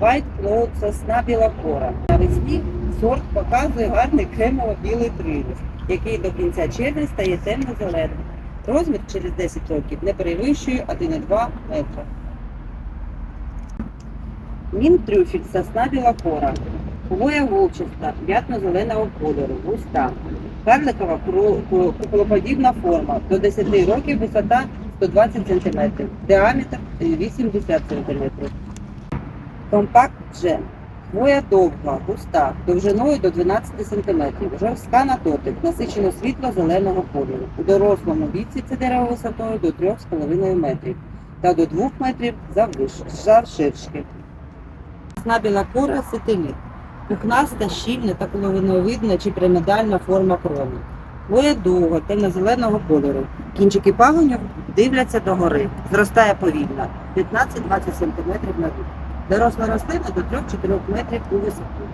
White Cloud сосна білокора. Навесні сорт показує гарний кремово-білий приріст, який до кінця червня стає темно-зеленим. Розмір через 10 років не перевищує 1,2 метра. Мінтрюфіль сосна білокора. Хвоя вовчаста, м'ятно-зеленого кольору, густа. Карликова куполоподібна форма. До 10 років висота 120 см, діаметр 80 см. Компакт джем. Хвоя довга, густа, довжиною до 12 см, жорстка на дотик, насичено світло-зеленого кольору. У дорослому віці це дерево висотою до 3,5 метрів та до 2 метрів завширшки. Сосна білокора сетеліт. Пухнаста, щільна та коловиновидна чи пірамідальна форма крони. Хвоя довга, темно-зеленого кольору. Кінчики пагонів дивляться догори. Зростає повільно 15-20 см на рік. Доросла рослина до 3-4 метрів у висоту.